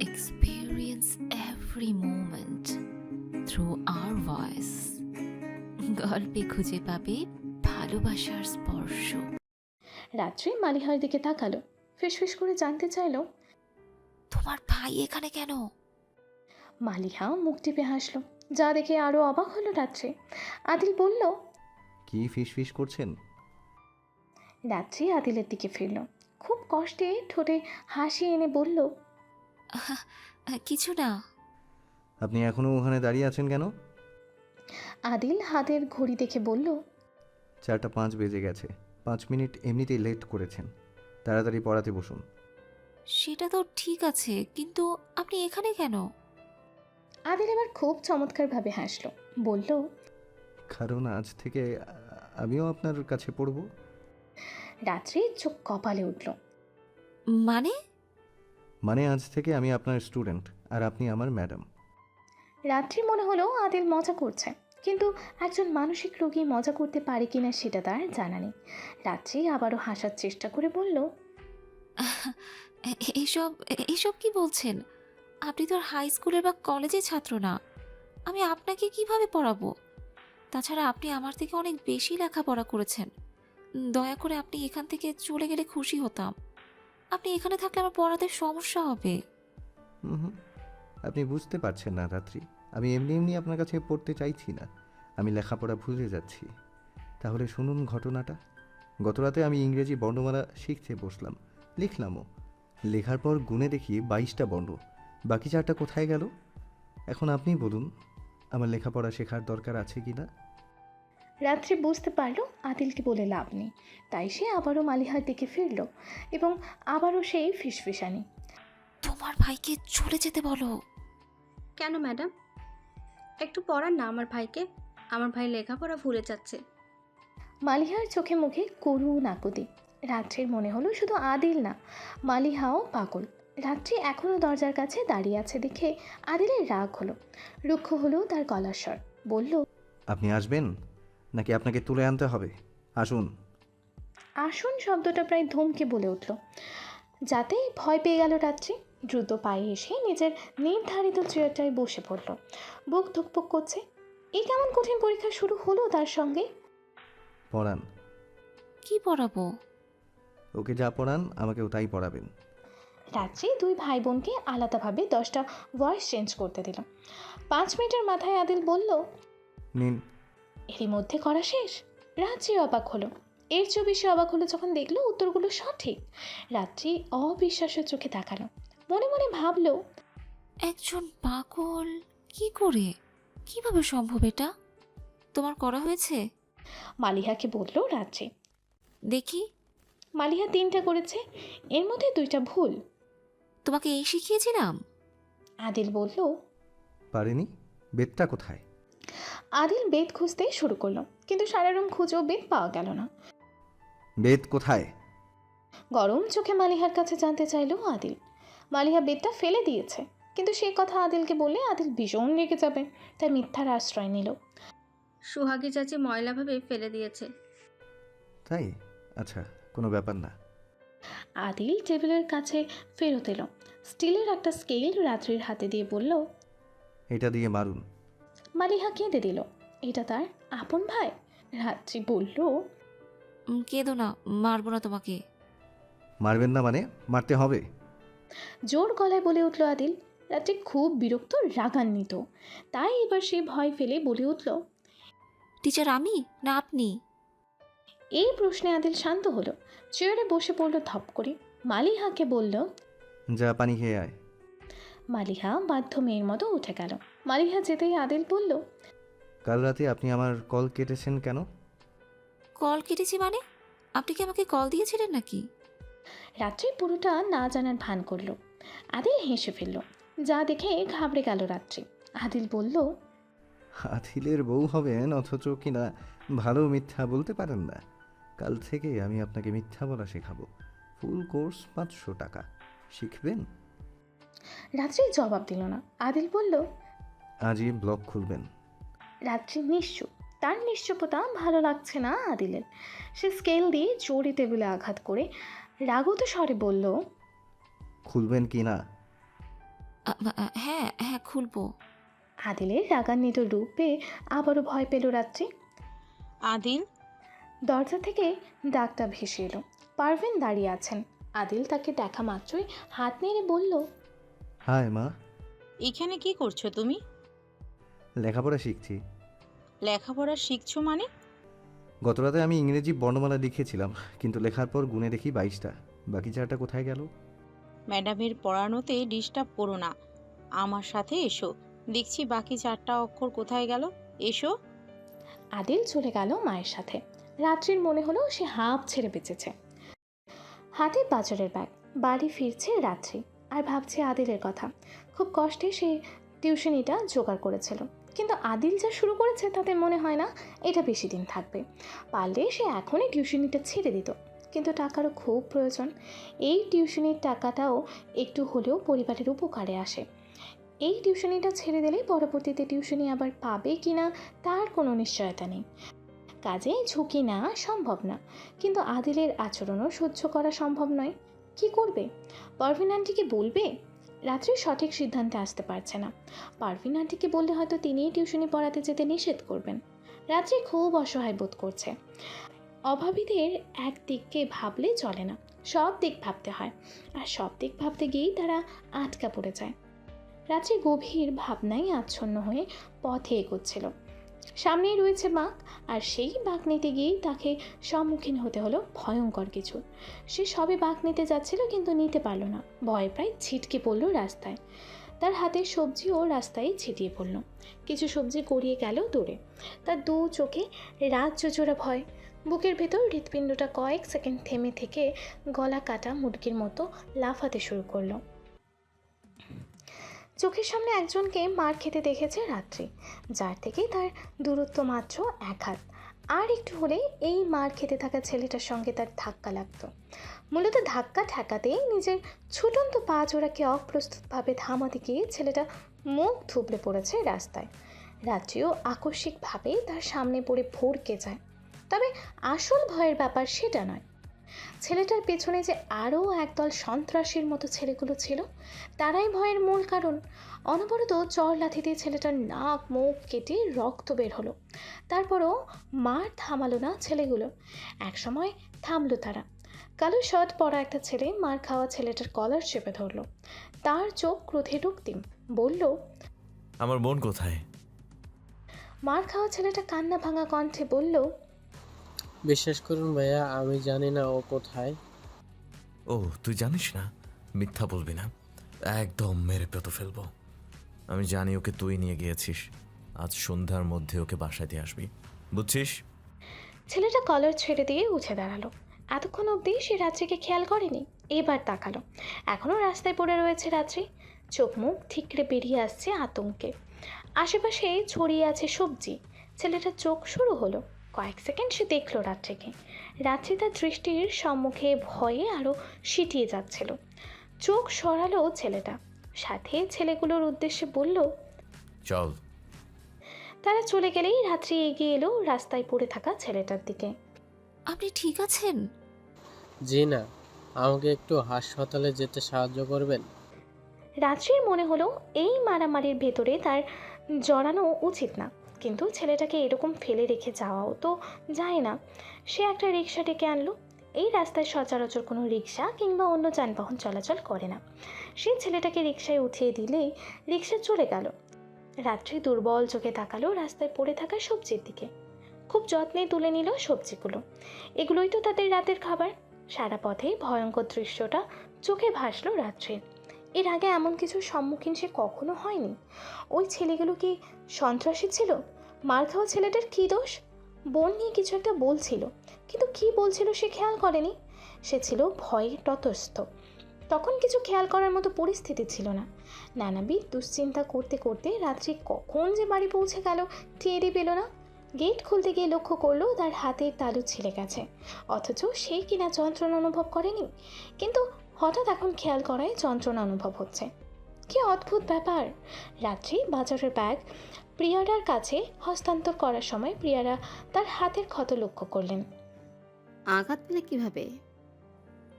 experience every moment through our voice. গল্পে খুঁজে পাবে ভালোবাসার স্পর্শ। রাত্রি মালিহার দিকে তাকালো ফিসফিস করে জানতে চাইলো তোমার ভাই এখানে কেন? মালিহা মুখ টিপে হাসলো যা দেখে আরও অবাক হলো রাত্রি। আদিল বলল কি ফিস ফিস করছেন? রাত্রি আদিলের দিকে ফিরল খুব কষ্টে ঠোঁটে হাসি এনে বলল আহ, কিছু না। আপনি এখনও ওখানে দাঁড়িয়ে আছেন কেন? আদিল হাতের ঘড়ি দেখে বলল চারটা পাঁচ বেজে গেছে। পাঁচ মিনিট এমনিতেই লেট করেছেন। তাড়াতাড়ি পড়াতে বসুন। সেটা তো ঠিক আছে কিন্তু আপনি এখানে কেন? আদিল এবার খুব চমৎকারভাবে হাসলো। বলল কারণ আজ থেকে আ- আমিও আপনার কাছে পড়ব। রাত্রি চোখ কপালে উঠল। মানে? মানে আজ থেকে আমি আপনার স্টুডেন্ট আর আপনি আমার ম্যাডাম। রাত্রি মনে হলো আদিল মজা করছে কিন্তু একজন মানসিক রোগী মজা করতে পারে কিনা সেটা তার জানা নেই। রাত্রি আবারও হাসার চেষ্টা করে বলল এ- এইসব এইসব কি বলছেন? আপনি তো আর হাই স্কুলের বা কলেজের ছাত্র না। আমি আপনাকে কীভাবে পড়াবো? তাছাড়া আপনি আমার থেকে অনেক বেশি লেখাপড়া করেছেন। দয়া করে আপনি এখান থেকে চলে গেলে খুশি হতাম। আপনি এখানে থাকলে আমার পড়াতে সমস্যা হবে। আপনি বুঝতে পারছেন না, রাত্রি। আমি এমনি এমনি আপনার কাছে পড়তে চাইছি না। আমি লেখাপড়া ভুলে যাচ্ছি। তাহলে শুনুন ঘটনাটা। গতরাতে আমি ইংরেজি বর্ণমালা শিখতে বসলাম। লিখলামও। লেখার পর গুনে দেখি বাইশটা বর্ণ। বাকি চারটা কোথায় গেল? এখন আপনি বলুন, আমার লেখাপড়া শেখার দরকার আছে কি না রাত্রি বুঝতে পারল আদিলকে বলে লাভ নেই। তাই সে আবারও মালিহার দিকে ফিরল এবং আবারও সেই ফিসফিসানি। তোমার ভাইকে চলে যেতে বলো। কেন ম্যাডাম? একটু পড়ান না আমার ভাইকে। আমার ভাই লেখাপড়া ভুলে যাচ্ছে। মালিহার চোখে মুখে করুণ আকুতি। রাত্রির মনে হলো শুধু আদিল না মালিহাও পাগল। রাত্রি এখনও দরজার কাছে দাঁড়িয়ে আছে দেখে আদিলের রাগ হলো। রুক্ষ হলো তার গলার স্বর। বলল আপনি আসবেন? নাকি আপনাকে তুলে আনতে হবে? আসুন। আসুন শব্দটা প্রায় ধমকে বলে উঠল। যাতে ভয় পেয়ে গেল রাত্রি দ্রুত পায়ে এসে নিজের নির্ধারিত চেয়ারটায় বসে পড়ল। বুক ধুকপুক করছে। এই কেমন কঠিন পরীক্ষা শুরু হলো তার সঙ্গে? পড়ান। কি পড়াবো? ওকে যা পড়ান আমাকেও তাই পড়াবেন। রাত্রি দুই ভাই বোনকে আলাদাভাবে দশটা ভয়েস চেঞ্জ করতে দিল। পাঁচ মিনিটের মাথায় আদিল বলল নিন। এরই মধ্যে করা শেষ। রাত্রি অবাক হলো। এর চেয়েও বেশি অবাক হলো যখন দেখল উত্তরগুলো সঠিক। রাত্রি অবিশ্বাসের চোখে তাকালো। মনে মনে ভাবলো একজন পাগল? কি করে? কীভাবে সম্ভব এটা? তোমার করা হয়েছে? মালিহাকে বলল রাত্রি দেখি। মালিহা তিনটা করেছে এর মধ্যে দুইটা ভুল। তোমাকে এই শিখিয়েছিলাম? আদিল বলল পারেনি বেদটা কোথায়? আদিল বেদ খুঁজতে শুরু করল কিন্তু সারা রুম খুঁজেও বেদ পাওয়া গেল না। বেদ কোথায়? গরম চোখে মালিহার কাছে জানতে চাইলো আদিল। মালিহা বেদটা ফেলে দিয়েছে কিন্তু সে কথা আদিলকে বলে আদিল ভীষণ রেগে যাবে তাই মিথ্যার আশ্রয় নিল। সুহাগী চাচি ময়লাভাবে ফেলে দিয়েছে। তাই? আচ্ছা কোনো ব্যাপার না। আদিল টেবিলের কাছে ফেরত এলো স্টিলের একটা স্কেল রাত্রির হাতে দিয়ে বলল এটা দিয়ে মারুন। মালিহা কেঁদে দিল। এটা তার আপন ভাই? রাত্রি বলল উম, কেঁদো না মারবো না তোমাকে। মারবেন না মানে? মারতে হবে? জোর গলায় বলে উঠল আদিল। রাত্রি খুব বিরক্ত রাগান্বিত। তাই এবার সে ভয় ফেলে বলে উঠল টিচার আমি না আপনি? এই প্রশ্নে আদিল শান্ত হলো। চেয়ারে বসে পড়ল ধপ করে। মালিহাকে বলল যা পানি খেয়ে আয়। মালিহা বাধ্য মেয়ের মতো উঠে গেল। মালিহা যেতেই আদিল বলল কাল রাতে আপনি আমার কল কেটেছেন কেন? কল কেটেছি মানে? আপনি কি আমাকে কল দিয়েছিলেন নাকি? রাত্রি পুরোটা না জানার ভান করল। আদিল হেসে ফেলল যা দেখে ঘাবড়ে গেল রাত্রি। আদিল বলল আদিলের বউ হবেন অথচ কিনা ভালো মিথ্যা বলতে পারেন না। কাল থেকে আমি আপনাকে মিথ্যা বলা শেখাবো। ফুল কোর্স পাঁচশো টাকা। শিখবেন? রাত্রি জবাব দিল না। আদিল বলল আজই ব্লগ খুলবেন। রাত্রি নিশ্চুপ তার নিশ্চুপতা ভালো লাগছে না আদিলের। সে স্কেল দিয়ে জোরে টেবিলে আঘাত করে রাগত স্বরে বলল খুলবেন কি না? হ্যাঁ হ্যাঁ খুলবো। আদিলের রাগান্বিত রূপ পেয়ে আবারও ভয় পেল রাত্রি। আদিল? দরজা থেকে ডাকটা ভেসে এলো। পারভিন দাঁড়িয়ে আছেন। আদিল তাকে দেখা মাত্রই হাত নেড়ে বলল হায় মা। এখানে কি করছ তুমি? লেখাপড়া শিখছি। লেখাপড়া শিখছো মানে? গতরাতে আমি ইংরেজি বর্ণমালা লিখেছিলাম কিন্তু লেখার পর গুনে দেখি বাইশটা। বাকি চারটা কোথায় গেল? ম্যাডামের পড়ানোতে ডিস্টার্ব করো না। আমার সাথে এসো। দেখছি বাকি চারটা অক্ষর কোথায় গেল। এসো। আদিল চলে গেল মায়ের সাথে। রাত্রির মনে হলো সে হাঁপ ছেড়ে বেঁচেছে। হাতে বাজারের ব্যাগ বাড়ি ফিরছে রাত্রি। আর ভাবছে আদিলের কথা। খুব কষ্টে সে টিউশনিটা জোগাড় করেছিল। কিন্তু আদিল যা শুরু করেছে তাতে মনে হয় না এটা বেশি দিন থাকবে। পারলে সে এখনই টিউশনিটা ছেড়ে দিত। কিন্তু টাকারও খুব প্রয়োজন। এই টিউশনির টাকাটাও একটু হলেও পরিবারের উপকারে আসে। এই টিউশনিটা ছেড়ে দিলে পরবর্তীতে টিউশনি আবার পাবে কি না তার কোনো নিশ্চয়তা নেই। কাজে ঝুঁকি নেওয়া সম্ভব না। কিন্তু আদিলের আচরণও সহ্য করা সম্ভব নয়। কি করবে? পারভিন আন্টিকে বলবে? রাত্রি সঠিক সিদ্ধান্তে আসতে পারছে না। পারভিন আন্টিকে বললে হয়তো তিনিই টিউশনি পড়াতে যেতে নিষেধ করবেন। রাত্রি খুব অসহায় বোধ করছে। অভাবীদের এক দিককে ভাবলে চলে না, সব দিক ভাবতে হয়, আর সব দিক ভাবতে গিয়েই তারা আটকা পড়ে যায়। রাত্রি গভীর ভাবনায় আচ্ছন্ন হয়ে পথে এগোচ্ছিল। সামনেই রয়েছে বাঘ, আর সেই বাঘ নিতে গিয়েই তাকে সম্মুখীন হতে হলো ভয়ঙ্কর কিছু। সে সবে বাঘ নিতে যাচ্ছিল, কিন্তু নিতে পারল না। ভয়ে প্রায় ছিটকে পড়ল রাস্তায়। তার হাতের সবজিও রাস্তায় ছিটিয়ে পড়ল। কিছু সবজি গড়িয়ে গেল দূরে। তার দু চোখে রাত জোজোড়া ভয়। বুকের ভেতর হৃৎপিণ্ডটা কয়েক সেকেন্ড থেমে থেকে গলা কাটা মুরগির মতো লাফাতে শুরু করল। চোখের সামনে একজনকে মার খেতে দেখেছে রাত্রি, যার থেকে তার দূরত্ব মাত্র এক হাত। আর একটু হলে এই মার খেতে থাকা ছেলেটার সঙ্গে তার ধাক্কা লাগতো। মূলত ধাক্কা ঠেকাতেই নিজের ছুটন্ত পা জোড়াকে অপ্রস্তুতভাবে থামাতে গিয়ে ছেলেটা মুখ থুবড়ে পড়েছে রাস্তায়। রাত্রিও আকস্মিকভাবে তার সামনে পড়ে ভরকে যায়। তবে আসল ভয়ের ব্যাপার সেটা নয়। ছেলেটার পেছনে যে আরও একদল সন্ত্রাসীর মতো ছেলেগুলো ছিল তারাই ভয়ের মূল কারণ। অনবরত চর লাথি দিয়ে ছেলেটার নাক মুখ কেটে রক্ত বের হলো। তারপরও মার থামালো না ছেলেগুলো। একসময় থামলো তারা। কালো শার্ট পরা একটা ছেলে মার খাওয়া ছেলেটার কলার চেপে ধরলো। তার চোখ ক্রোধে রক্তিম। বলল আমার বোন কোথায়? মার খাওয়া ছেলেটা কান্না ভাঙা কণ্ঠে বলল বিশ্বাস করুন ভাইয়া আমি জানি না ও কোথায়। ও তুই জানিস না? মিথ্যা বলবি না। একদম মেরে পেতো ফেলব। আমি জানি ওকে তুই নিয়ে গিয়েছিস। আজ সন্ধ্যার মধ্যে ওকে বাসায় দিয়ে আসবি। বুঝছিস? ছেলেটা কলার ছেড়ে দিয়ে উঠে দাঁড়াল। এতক্ষণ অবধি সে রাত্রিকে খেয়াল করেনি এবার তাকালো। এখনও রাস্তায় পড়ে রয়েছে রাত্রি। চোখ মুখ ঠিকরে বেরিয়ে আসছে আতঙ্কে। আশেপাশে ছড়িয়ে আছে সবজি। ছেলেটার চোখ শুরু হলো। কয়েক সেকেন্ড সে দেখল রাত্রিকে রাত্রি তার দৃষ্টির সম্মুখে ভয়ে আরও সিটিয়ে যাচ্ছিল। চোখ সরালো ছেলেটা। সাথে ছেলেগুলোর উদ্দেশ্যে বলল চল। তারা চলে গেলেই রাত্রি এগিয়ে এলো রাস্তায় পড়ে থাকা ছেলেটার দিকে। আপনি ঠিক আছেন? জি না আমাকে একটু হাসপাতালে যেতে সাহায্য করবেন? রাত্রির মনে হলো এই মারামারির ভেতরে তার জড়ানো উচিত না। কিন্তু ছেলেটাকে এরকম ফেলে রেখে যাওয়াও তো যায় না। সে একটা রিক্সা ডেকে আনলো। এই রাস্তায় সচরাচর কোনো রিক্সা কিংবা অন্য যানবাহন চলাচল করে না। সে ছেলেটাকে রিক্সায় উঠিয়ে দিলেই রিক্সা চলে গেল। রাত্রি দুর্বল চোখে তাকালো রাস্তায় পড়ে থাকা সবজির দিকে। খুব যত্নে তুলে নিল সবজিগুলো। এগুলোই তো তাদের রাতের খাবার। সারা পথে ভয়ঙ্কর দৃশ্যটা চোখে ভাসলো রাত্রির। এর আগে এমন কিছুর সম্মুখীন সে কখনো হয়নি। ওই ছেলেগুলো কি সন্ত্রাসী ছিল? মার খাওয়া ছেলেটার কী দোষ? বোন নিয়ে কিছু একটা বলছিল, কিন্তু কি বলছিল সে খেয়াল করেনি। সে ছিল ভয়ে ততস্থ তখন কিছু খেয়াল করার মতো পরিস্থিতি ছিল না। নানাবিধ দুশ্চিন্তা করতে করতে রাত্রি কখন যে বাড়ি পৌঁছে গেল টেরই পেল না। গেট খুলতে গিয়ে লক্ষ্য করল তার হাতের তালু ছিলে গেছে। অথচ সে কিনা যন্ত্রণা অনুভব করেনি। কিন্তু হঠাৎ এখন খেয়াল করায় যন্ত্রণা অনুভব হচ্ছে। কি অদ্ভুত ব্যাপার! রাত্রি বাজারের ব্যাগ প্রিয়ারার কাছে হস্তান্তর করার সময় প্রিয়ারা তার হাতের ক্ষত লক্ষ্য করলেন। আঘাত পেলে কীভাবে?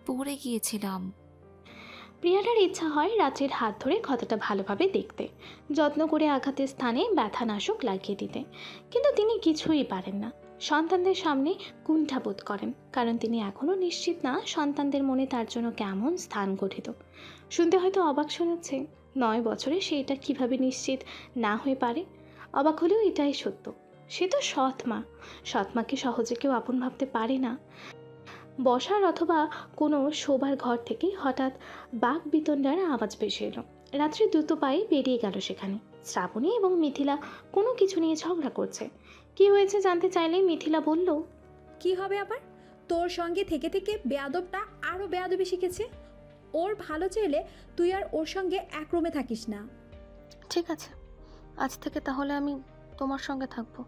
পড়ে গিয়েছিলাম। প্রিয়াটার ইচ্ছা হয় রাত্রির হাত ধরে ক্ষতটা ভালোভাবে দেখতে যত্ন করে আঘাতের স্থানে ব্যথানাশক লাগিয়ে দিতে। কিন্তু তিনি কিছুই পারেন না। সন্তানদের সামনে কুণ্ঠাবোধ করেন, কারণ তিনি এখনও নিশ্চিত না সন্তানদের মনে তার জন্য কেমন স্থান গঠিত। শুনতে হয়তো অবাক শোনাচ্ছে, নয় বছরে সে এটা কীভাবে নিশ্চিত না হয়ে পারে? অবাক হলেও এটাই সত্য। সে তো সৎ মা। সৎ মাকে সহজে কেউ আপন ভাবতে পারে না। বসার অথবা কোনো শোবার ঘর থেকে হঠাৎ বাঘ বিতণ্ডার আওয়াজ ভেসে এলো। রাত্রি দ্রুত পায়ে বেরিয়ে গেল সেখানে। শ্রাবণী এবং মিথিলা কোনো কিছু নিয়ে ঝগড়া করছে। কি হয়েছে জানতে চাইলে মিথিলা বলল কি হবে আবার? তোর সঙ্গে থেকে থেকে বেয়াদবটা আরও বেয়াদবি শিখেছে। ওর ভালো চাইলে তুই আর ওর সঙ্গে এক রুমে থাকিস না। ঠিক আছে আজ থেকে তাহলে আমি তোমার সঙ্গে থাকব।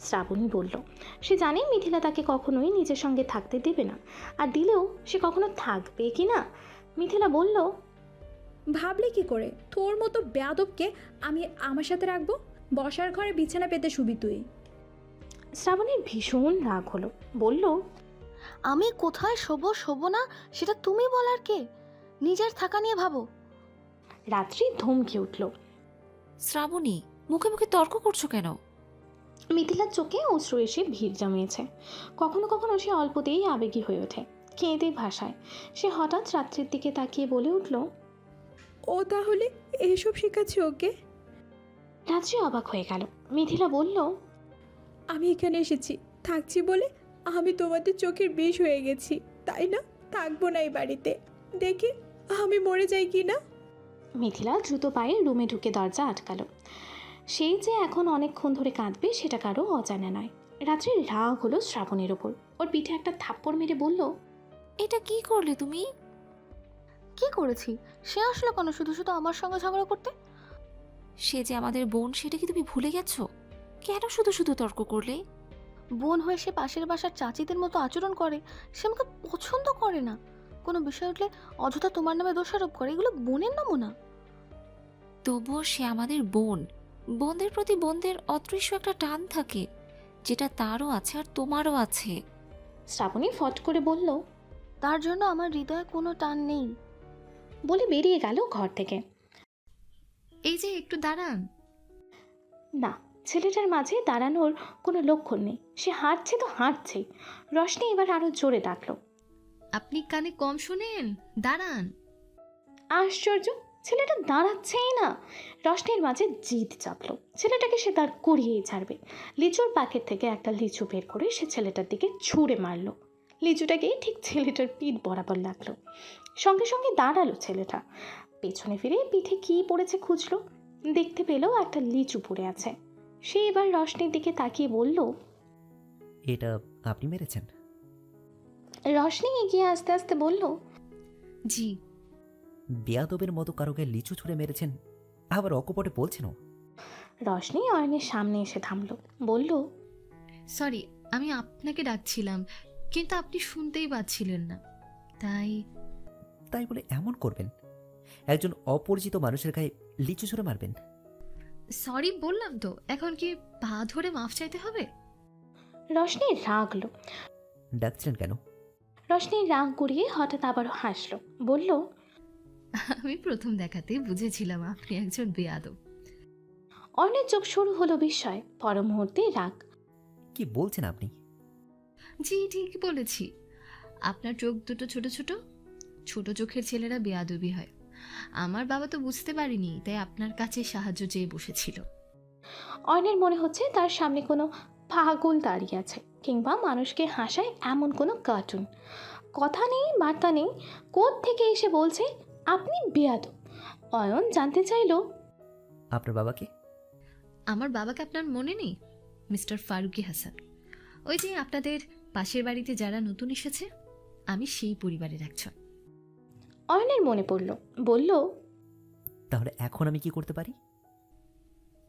শ্রাবণী বলল সে জানে মিথিলা তাকে কখনোই নিজের সঙ্গে থাকতে দেবে না আর দিলেও সে কখনো থাকবে কি না? মিথিলা বলল ভাবলি কি করে? তোর মতো বেয়াদবকে আমি আমার সাথে রাখব? বসার ঘরে বিছানা পেতে শুবি তুই। শ্রাবণীর ভীষণ রাগ হলো। বলল আমি কোথায় শোবো শোবো না সেটা তুমি বলার কে? নিজের থাকা নিয়ে ভাবো। রাত্রি ধমকে উঠল শ্রাবণী মুখে মুখে তর্ক করছ কেন? মিথিলার চোখে অশ্রু এসে ভিড় জমিয়েছে। কখনো কখনো সে অল্পতেই আবেগী হয়ে ওঠে কেঁদে ভাষায় সে হঠাৎ রাত্রির দিকে তাকিয়ে বলে উঠল ও তাহলে এসব শেখাচ্ছে ওকে? রাত্রি অবাক হয়ে গেল। মিথিলা বলল আমি এখানে এসেছি থাকছি বলে আমি তোমাদের চোখের বিষ হয়ে গেছি তাই না? থাকব না এই বাড়িতে। দেখি আমি মরে যাই কি না? মিথিলা দ্রুত পায়ে রুমে ঢুকে দরজা আটকালো। সেই যে এখন অনেকক্ষণ ধরে কাঁদবে সেটা কারও অজানা নয়। রাত্রির রাগ হলো শ্রাবণের ওপর। ওর পিঠে একটা থাপ্পড় মেরে বলল এটা কি করলে তুমি? কি করেছি? সে আসলো কেন শুধু শুধু আমার সঙ্গে ঝগড়া করতে? সে যে আমাদের বোন সেটা কি তুমি ভুলে গেছো? কেন শুধু শুধু তর্ক করলে? বোন হয়ে সে পাশের বাসার চাচিদের মতো আচরণ করে সে আমাকে পছন্দ করে না। কোনো বিষয় উঠলে অযথা তোমার নামে দোষারোপ করে এগুলো বোনের নমুনা তবুও সে আমাদের বোন। বোনদের প্রতি বোনদের অদৃশ্য একটা টান থাকে যেটা তারও আছে আর তোমারও আছে। শ্রাবণী ফট করে বলল তার জন্য আমার হৃদয়ে কোনো টান নেই। বলে বেরিয়ে গেল ঘর থেকে। এই যে একটু দাঁড়ান। না ছেলেটার মাঝে দাঁড়ানোর কোনো লক্ষণ নেই। সে হাঁটছে তো হাঁটছেই রশনি এবার আরও জোরে ডাকলো। আপনি কানে কম শোনেন দাঁড়ান। আশ্চর্য ছেলেটা দাঁড়াচ্ছেই না। রশনির মাঝে জিদ চাপলো। ছেলেটাকে সে তার করিয়েই ছাড়বে। লিচুর প্যাকেট থেকে একটা লিচু বের করে সে ছেলেটার দিকে ছুঁড়ে মারলো। লিচুটাকে ঠিক ছেলেটার পিঠ বরাবর লাগল। সঙ্গে সঙ্গে দাঁড়াল ছেলেটা। পেছনে ফিরে পিঠে কী পড়েছে খুঁজলো। দেখতে পেলেও একটা লিচু পড়ে আছে। সে এবার রশনির দিকে তাকিয়ে বলল এটা আপনি মেরেছেন? রশনি এগিয়ে আস্তে আস্তে বলল জি। বেয়াদবের মতো কারোকে লিচু ছুঁড়ে মেরেছেন আবার অকপটে বলছেনও রশনি অয়নের সামনে এসে থামলো বলল সরি আমি আপনাকে ডাকছিলাম কিন্তু আপনি শুনতেই পাচ্ছিলেন না। তাই তাই বলে এমন করবেন? একজন অপরিচিত মানুষের গায়ে লিচু ছুঁড়ে মারবেন? সরি বললাম তো এখন কি পা ধরে মাফ চাইতে হবে? রশনি রাগলো। ডাকছিলেন কেন? রশনি রাগ করিয়ে হঠাৎ আবারও হাসলো। বলল আমি প্রথম দেখাতে বুঝেছিলাম আপনি একজন বেয়াদব। অর্ণের চোখ শুরু হলো বিস্ময় পর মুহূর্তে রাগ। কি বলছেন আপনি? জি ঠিক বলেছি। আপনার চোখ দুটো ছোট ছোট ছোট চোখের ছেলেরা বেয়াদবি হয়। আমার বাবা তো বুঝতে পারেনি তাই আপনার কাছে সাহায্য চেয়ে বসেছিল। অর্ণের মনে হচ্ছে তার সামনে কোনো পাগল দাঁড়িয়ে আছে কিংবা মানুষকে হাসায় এমন কোনো কার্টুন। কথা নেই বার্তা নেই কোথ থেকে এসে বলছে আপনি বেয়াদ অয়ন জানতে চাইলো আপনার বাবাকে আমার বাবাকে আপনার মনে নেই? মিস্টার ফারুকি হাসান। ওই যে আপনাদের পাশের বাড়িতে যারা নতুন এসেছে আমি সেই পরিবারের একজন। অয়নের মনে পড়ল। বলল তাহলে এখন আমি কি করতে পারি?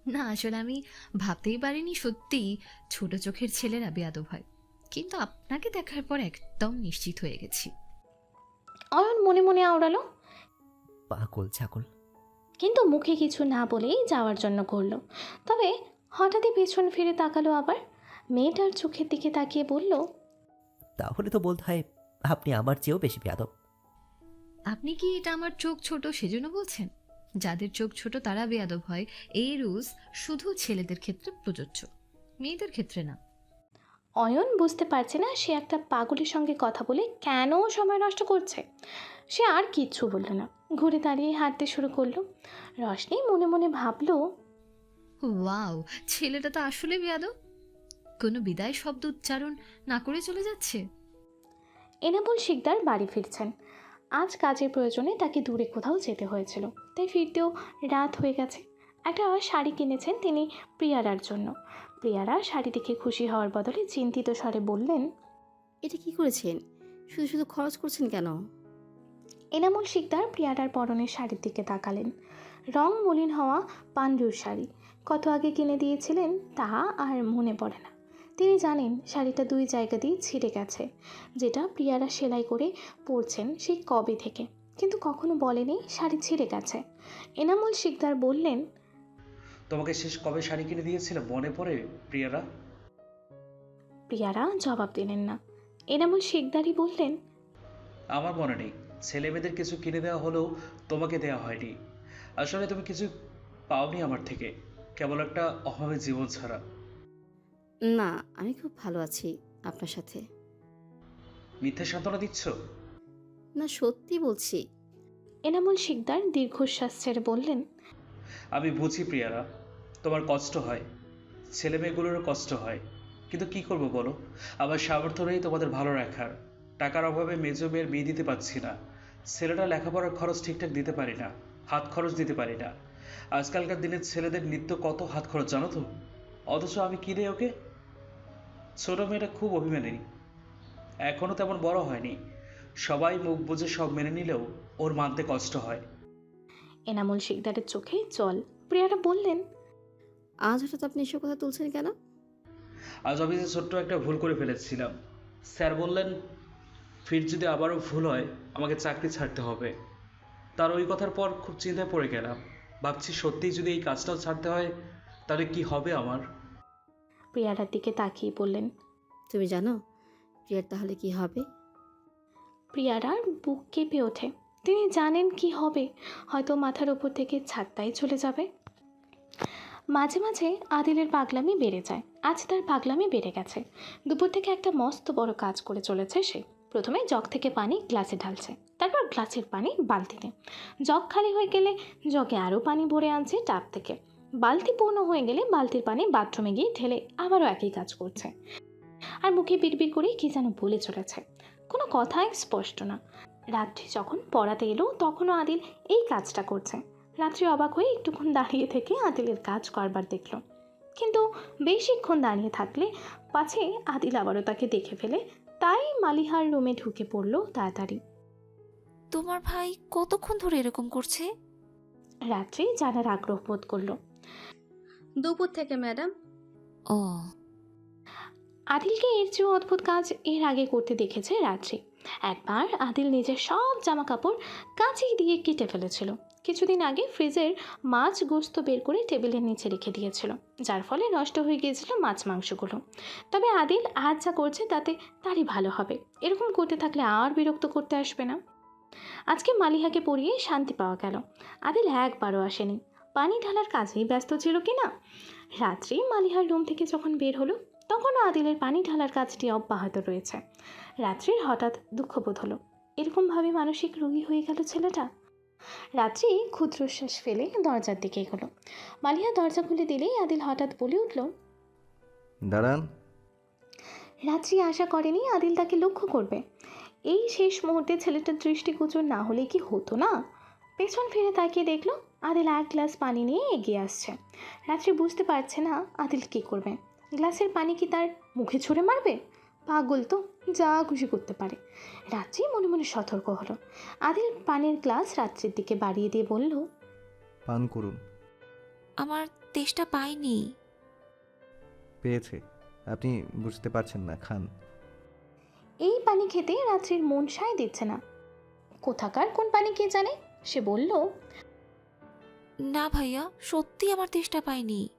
না আসলে আমি ভাবতেই পারিনি সত্যিই ছোট চোখের ছেলেরা বেয়াদব হয়। কিন্তু আপনাকে দেখার পর একদম নিশ্চিত হয়ে গেছি। অয়ন মনে মনে আওড়ালো। পাগল ছাগল। কিন্তু মুখে কিছু না বলেই যাওয়ার জন্য করল তবে হঠাৎই পেছন ফিরে তাকালো আবার। মেয়েটার চোখের দিকে তাকিয়ে বলল তাহলে তো বলতে হয় আপনি আমার চেয়েও বেশি বেয়াদব। আপনি কি এটা আমার চোখ ছোট সেজন্য বলছেন? যাদের চোখ ছোট তারা বেয়াদব হয়। এই রুলস শুধু ছেলেদের ক্ষেত্রে প্রযোজ্য মেয়েদের ক্ষেত্রে না। অয়ন বুঝতে পারছে না সে একটা পাগলের সঙ্গে কথা বলে কেন সময় নষ্ট করছে। সে আর কিচ্ছু বলল না। ঘুরে দাঁড়িয়ে হাঁটতে শুরু করল। রশনি মনে মনে ভাবলো ওয়াও ছেলেটা তো আসলে বেয়াদব। কোনো বিদায় শব্দ উচ্চারণ না করে চলে যাচ্ছে। এনামুল শিকদার বাড়ি ফিরছেন। আজ কাজের প্রয়োজনে তাকে দূরে কোথাও যেতে হয়েছিল। তাই ফিরতেও রাত হয়ে গেছে। একটা শাড়ি কিনেছেন তিনি প্রিয়ারার জন্য। প্রিয়ারা শাড়ি দেখে খুশি হওয়ার বদলে চিন্তিত স্বরে বললেন এটা কি করেছেন? শুধু শুধু খরচ করছেন কেন? এনামুল শিকদার প্রিয়ারার পরনের শাড়ির দিকে তাকালেন। রং মলিন হওয়া পাণ্ডুর শাড়ি। কত আগে কিনে দিয়েছিলেন তা আর মনে পড়ে না। তিনি জানেন শাড়িটা দুই জায়গা দিয়ে ছিঁড়ে গেছে যেটা প্রিয়ারা সেলাই করে পরছেন সেই কবে থেকে। কিন্তু কখনো বলেনি শাড়ি ছিঁড়ে গেছে। এনামুল শিকদার বললেন তোমাকে শেষ কবে শাড়ি কিনে দিয়েছিল? মনে পড়ে প্রিয়ারা? প্রিয়ারা জবাব দিলেন না। এনামুল শিকদারই বললেন আমার মনে নেই। ছেলে মেয়েদের কিছু কিনে দেওয়া হলেও তোমাকে দেওয়া হয়নি। আসলে তুমি কিছু পাওনি আমার থেকে। কেবল একটা অভাবে জীবন ছাড়া। না আমি খুব ভালো আছি আপনার সাথে। মিথ্যে সান্ত্বনা দিচ্ছ? না সত্যি বলছি। এনামুল শিকদার দীর্ঘশ্বাস ছেড়ে বললেন আমি বুঝি প্রিয়ারা তোমার কষ্ট হয়। ছেলে মেয়েগুলোরও কষ্ট হয়। কিন্তু কি করব বলো? আমার সামর্থ্য নেই তোমাদের ভালো রাখার। টাকার অভাবে মেজো মেয়ের বিয়ে দিতে পারছি না। ছেলেটা লেখাপড়ার খরচ ঠিকঠাক দিতে পারি না হাত খরচ দিতে পারি না। আজকালকার দিনের ছেলেদের নিত্য কত হাত খরচ জানো তো? অথচ আমি কিনে ওকে? ছোট মেয়েটা খুব অভিমানী এখনও তেমন বড় হয়নি। সবাই মুখ বুঝে সব মেনে নিলেও ওর মানতে কষ্ট হয়। এনামুল শিকদারের চোখে জল। প্রিয়ারা বললেন আজ হঠাৎ আপনি এসব কথা তুলছেন কেন? আজ অফিসে ছোট্ট একটা ভুল করে ফেলেছিলাম। স্যার বললেন ফির যদি আবারও ভুল হয় আমাকে চাকরি ছাড়তে হবে। তার ওই কথার পর খুব চিন্তায় পড়ে গেলাম। ভাবছি সত্যিই যদি এই কাজটাও ছাড়তে হয় তাহলে কি হবে আমার? প্রিয়ারার দিকে তাকিয়ে বললেন তুমি জানো প্রিয়ার তাহলে কি হবে? প্রিয়ারার বুক কেঁপে ওঠে। তিনি জানেন কি হবে। হয়তো মাথার ওপর থেকে ছাদটাই চলে যাবে। মাঝে মাঝে আদিলের পাগলামি বেড়ে যায়। আজ তার পাগলামি বেড়ে গেছে। দুপুর থেকে একটা মস্ত বড় কাজ করে চলেছে সে। প্রথমে জগ থেকে পানি গ্লাসে ঢালছে। তারপর গ্লাসের পানি বালতিতে। জগ খালি হয়ে গেলে জগে আরও পানি ভরে আনছে টাপ থেকে। বালতি পূর্ণ হয়ে গেলে বালতির পানি বাথরুমে গিয়ে ঢেলে আবারও একই কাজ করছে। আর মুখে বিড়বিড় করে কি যেন বলে চলেছে। কোনো কথাই স্পষ্ট না। রাত্রি যখন পড়াতে এলো তখনও আদিল এই কাজটা করছে। রাত্রি অবাক হয়ে একটুক্ষণ দাঁড়িয়ে থেকে আদিলের কাজ করবার দেখল। কিন্তু বেশিক্ষণ দাঁড়িয়ে থাকলে পাছে আদিল আবারও তাকে দেখে ফেলে। তাই মালিহার রুমে ঢুকে পড়ল তাড়াতাড়ি। তোমার ভাই কতক্ষণ ধরে এরকম করছে? রাত্রি জানার আগ্রহ বোধ করল। দুপুর থেকে, ম্যাডাম। ও। আদিলকে এর চেয়েও অদ্ভুত কাজ এর আগে করতে দেখেছে রাত্রি। একবার আদিল নিজের সব জামা কাপড় কাঁচি দিয়ে কেটে ফেলেছিল। কিছুদিন আগে ফ্রিজের মাছ গোস্ত বের করে টেবিলের নিচে রেখে দিয়েছিল, যার ফলে নষ্ট হয়ে গিয়েছিল মাছ মাংসগুলো। তবে আদিল আজ যা করছে তাতে তারই ভালো হবে। এরকম করতে থাকলে আর বিরক্ত করতে আসবে না। আজকে মালিহাকে পড়িয়ে শান্তি পাওয়া গেল। আদিল একবারও আসেনি। পানি ঢালার কাজেই ব্যস্ত ছিল কি না? রাত্রি মালিহার রুম থেকে যখন বের হলো তখনও আদিলের পানি ঢালার কাজটি অব্যাহত রয়েছে। রাত্রির হঠাৎ দুঃখবোধ হলো। এরকমভাবে মানসিক রোগী হয়ে গেল ছেলেটা। রাত্রি ক্ষুদ্রশ্বাস ফেলে দরজার দিকে এগোলো। মালিয়া দরজা খুলে দিলেই আদিল হঠাৎ বলে উঠল দাঁড়ান। রাত্রি আশা করেনি আদিল তাকে লক্ষ্য করবে। এই শেষ মুহূর্তে ছেলেটার দৃষ্টিগোচর না হলে কি হতো না? পেছন ফিরে তাকিয়ে দেখল আদিল এক গ্লাস পানি নিয়ে এগিয়ে আসছে। রাত্রি বুঝতে পারছে না আদিল কী করবে। গ্লাসের পানি কি তার মুখে ছুঁড়ে মারবে? পাগল তো যা খুশি করতে পারে। রাত্রি মনে মনে সতর্ক হলো। আদিল পানির গ্লাস রাত্রির দিকে বাড়িয়ে দিয়ে বলল পান করুন। আমার তেষ্টা পাইনি। পেয়েছে। আপনি বুঝতে পারছেন না খান। এই পানি খেতে রাত্রির মন সায় দিচ্ছে না। কোথাকার কোন পানি কে জানে? সে বলল না ভাইয়া সত্যি আমার তেষ্টা পাইনি।